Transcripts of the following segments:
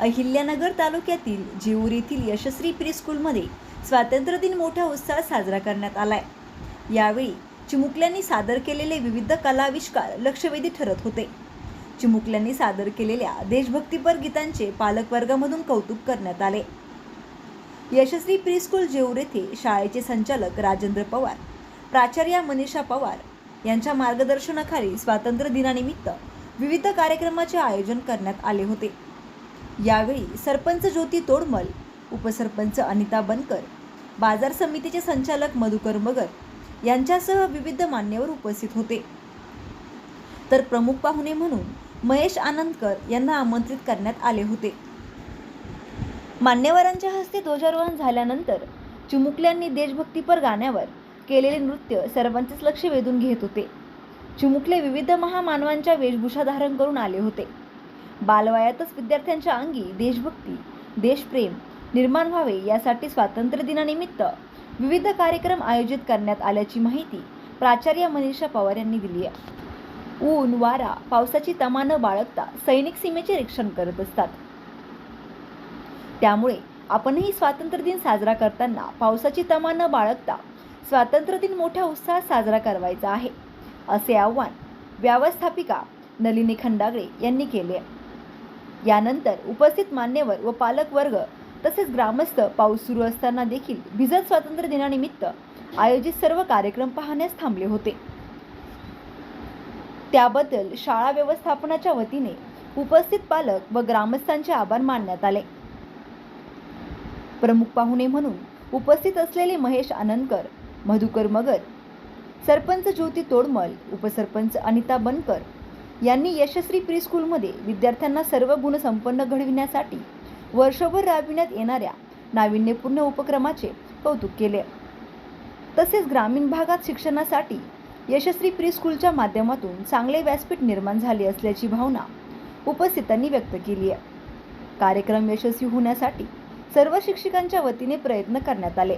अहिल्यानगर तालुक्यातील जेऊर येथील यशस्वी प्रीस्कूलमध्ये स्वातंत्र्यदिन स्वातंत्र्य दिन मोठ्या उत्साहात साजरा करण्यात आलाय. यावेळी चिमुकल्यांनी सादर केलेले विविध कलाविष्कार लक्षवेधी ठरत होते. चिमुकल्यांनी सादर केलेल्या देशभक्तीपर गीतांचे पालकवर्गामधून कौतुक करण्यात आले. यशस्वी प्रीस्कूल जेऊर येथे शाळेचे संचालक राजेंद्र पवार प्राचार्या मनीषा पवार यांच्या मार्गदर्शनाखाली स्वातंत्र्य दिनानिमित्त विविध कार्यक्रमाचे आयोजन करण्यात आले होते. यावेळी सरपंच ज्योती तोडमल उपसरपंच अनिता बनकर बाजार समितीचे संचालक मधुकर मगर यांच्यासह विविध मान्यवर उपस्थित होते. तर प्रमुख पाहुणे म्हणून महेश आनंदकर यांना आमंत्रित करण्यात आले होते. मान्यवरांच्या हस्ते ध्वजारोहण झाल्यानंतर चिमुकल्यांनी देशभक्तीपर गाण्यावर केलेले नृत्य सर्वांचेच लक्ष वेधून घेत होते. चिमुकले विविध महामानवांच्या वेशभूषा धारण करून आले होते. बालवयातच विद्यार्थ्यांच्या अंगी देशभक्ती देशप्रेम निर्माण व्हावे यासाठी स्वातंत्र्य दिनानिमित्त विविध कार्यक्रम आयोजित करण्यात आल्याची माहिती प्राचार्य मनीषा पवार यांनी दिली आहे. ऊन वारा पावसाची तमा न बाळगता सैनिक सीमेचे रक्षण करत असतात. त्यामुळे आपणही स्वातंत्र्य दिन साजरा करताना पावसाची तमा न बाळगता स्वातंत्र्य दिन मोठ्या उत्साहात साजरा करायचा आहे असे आव्हान व्यवस्थापिका नलिनी खंडागळे यांनी केले यानंतर उपस्थित मान्यवर व पालक वर्ग तसेच ग्रामस्थ पाऊस सुरू असताना देखील भिजत स्वातंत्र्य दिनानिमित्त आयोजित सर्व कार्यक्रम पाहण्यास थांबले होते. त्याबद्दल शाळा व्यवस्थापनाच्या वतीने उपस्थित पालक व ग्रामस्थांचे आभार मानण्यात आले. प्रमुख पाहुणे म्हणून उपस्थित असलेले महेश आनंदकर मधुकर मगर सरपंच ज्योती तोडमल उपसरपंच अनिता बनकर यांनी यशस्वी प्रीस्कूलमध्ये विद्यार्थ्यांना सर्व गुणसंपन्न घडविण्यासाठी वर्षभर राबविण्यात येणाऱ्या नाविन्यपूर्ण उपक्रमाचे कौतुक केले. तसेच ग्रामीण भागात शिक्षणासाठी यशस्वी प्रीस्कूलच्या माध्यमातून चांगले व्यासपीठ निर्माण झाले असल्याची भावना उपस्थितांनी व्यक्त केली आहे. कार्यक्रम यशस्वी होण्यासाठी सर्व शिक्षकांच्या वतीने प्रयत्न करण्यात आले.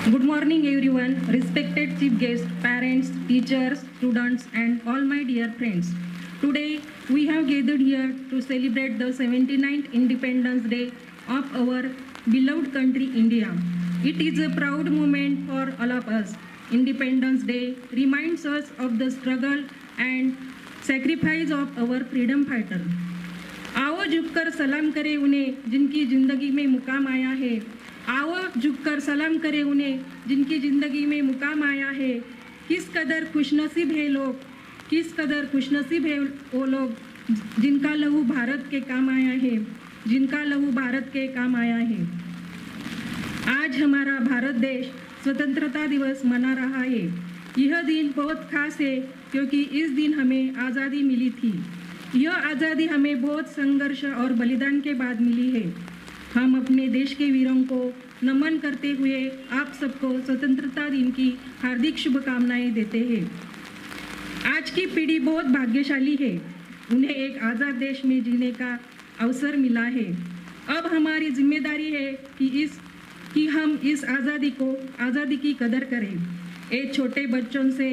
Good morning, everyone. Respected chief guests, parents, teachers, students, and all my dear friends. Today, we have gathered here to celebrate the 79th Independence Day of our beloved country, India. It is a proud moment for all of us. Independence Day reminds us of the struggle and sacrifice of our freedom fighter. आओ झुककर सलाम करे उन्हें जिनकी जिंदगी में मुकाम आया है आओ झुककर सलाम करे उन्हें जिनकी जिंदगी में मुकाम आया है। किस कदर खुशनसीब है लोग किस कदर खुशनसीब है वो लोग जिनका लहू भारत के काम आया है जिनका लहू भारत के काम आया है। आज हमारा भारत देश स्वतंत्रता दिवस मना रहा है। यह दिन बहुत खास है क्योंकि इस दिन हमें आज़ादी मिली थी। यह आज़ादी हमें बहुत संघर्ष और बलिदान के बाद मिली है। हम अपने देश के वीरों को नमन करते हुए आप सबको स्वतंत्रता दिन की हार्दिक शुभकामनाएँ देते हैं। आज की पीढ़ी बहुत भाग्यशाली है। उन्हें एक आज़ाद देश में जीने का अवसर मिला है। अब हमारी ज़िम्मेदारी है कि इस, कि हम इस आज़ादी को, आज़ादी की कदर करें। ए छोटे बच्चों से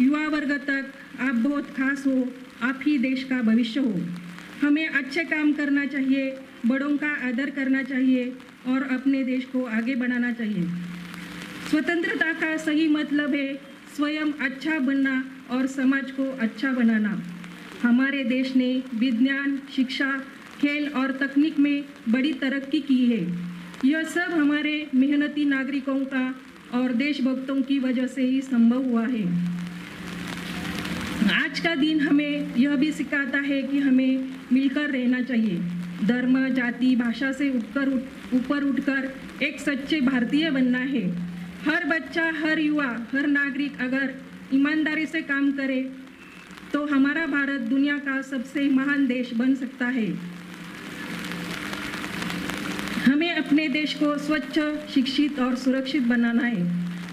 युवा वर्ग तक आप बहुत खास हो, आप ही देश का भविष्य हो। हमें अच्छे काम करना चाहिए, बड़ों का आदर करना चाहिए और अपने देश को आगे बढ़ाना चाहिए। स्वतंत्रता का सही मतलब है स्वयं अच्छा बनना और समाज को अच्छा बनाना। हमारे देश ने विज्ञान, शिक्षा, खेल और तकनीक में बड़ी तरक्की की है। यह सब हमारे मेहनती नागरिकों का और देशभक्तों की वजह से ही संभव हुआ है। आज का दिन हमें यह भी सिखाता है कि हमें मिलकर रहना चाहिए। धर्म, जाति, भाषा से उठकर ऊपर उठ- उठकर एक सच्चे भारतीय बनना है। हर बच्चा, हर युवा, हर नागरिक अगर ईमानदारी से काम करे तो हमारा भारत दुनिया का सबसे महान देश बन सकता है। हमें अपने देश को स्वच्छ, शिक्षित और सुरक्षित बनाना है।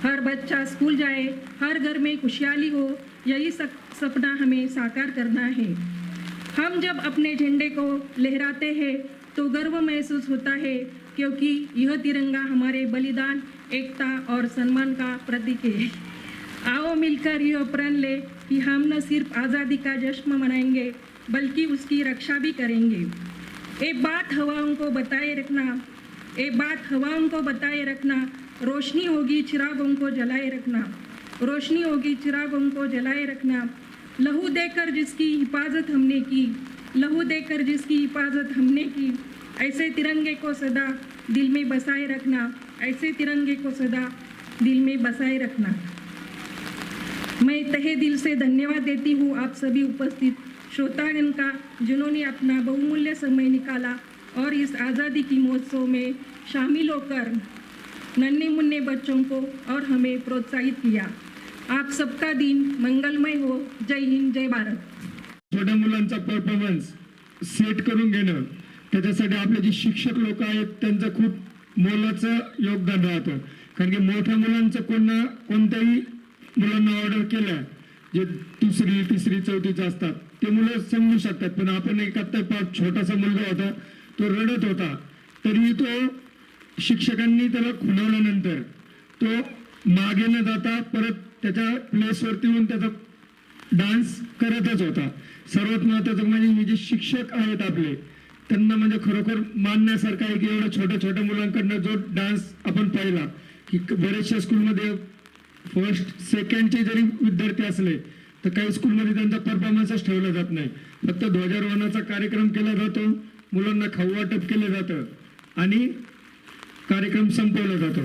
हर बच्चा स्कूल जाए, हर घर में खुशहाली हो यही सप- सपना हमें साकार करना है। हम जब अपने झंडे को लहराते हैं तो गर्व महसूस होता है, क्योंकि यह तिरंगा हमारे बलिदान, एकता और सम्मान का प्रतीक है। आओ मिलकर यह प्रण ले कि हम न सिर्फ़ आज़ादी का जश्न मनाएँगे, बल्कि उसकी रक्षा भी करेंगे। एक बात हवाओं को बताए रखना, एक बात हवाओं को बताए रखना, रोशनी होगी, चिरागों को जलाए रखना। रोशनी होगी, चिरागों को जलाए रखना। लहू देकर जिसकी हिफाजत हमने की, लहू देकर जिसकी हिफाजत हमने की, ऐसे तिरंगे को सदा दिल में बसाए रखना, ऐसे तिरंगे को सदा दिल में बसाए रखना। मैं तहे दिल से धन्यवाद देती हूँ आप सभी उपस्थित श्रोतागण का, जिन्होंने अपना बहुमूल्य समय निकाला और इस आज़ादी की महोत्सव में शामिल होकर नन्हे मुन्ने बच्चों को और हमें प्रोत्साहित किया। आप सबका दिन मंगलमय हो। जय हिंद जय भारत। छोट्या मुलांचा परफॉर्मन्स सेट करून घेणं त्याच्यासाठी आपले जे शिक्षक लोक आहेत त्यांचं खूप मोलाचं योगदान राहतं. कारण की मोठ्या मुलांचं कोणा कोणत्याही मुलांना ऑर्डर केल्या जे दुसरी तिसरी चौथीचे असतात ते मुलं समजू शकतात. पण आपण एक आत्ता पाच छोटासा मुलगा होता तो रडत होता. तरी तो शिक्षकांनी त्याला खुणावल्यानंतर तो मागे न जाता परत त्याच्या प्लेसवरती येऊन त्याचा डान्स करतच होता. सर्वात महत्वाचं म्हणजे हे जे शिक्षक आहेत आपले त्यांना म्हणजे खरोखर मानण्यासारखं आहे की एवढ्या छोट्या छोट्या मुलांकडनं जो डान्स आपण पाहिला की बरेचशा बऱ्याचशा स्कूलमध्ये फर्स्ट सेकंडचे जरी विद्यार्थी असले तर काही स्कूलमध्ये त्यांचा परफॉर्मन्सच ठेवला जात नाही. फक्त ध्वजारोहणाचा कार्यक्रम केला जातो मुलांना खाऊ वाटप केलं जातं आणि कार्यक्रम संपवला जातो.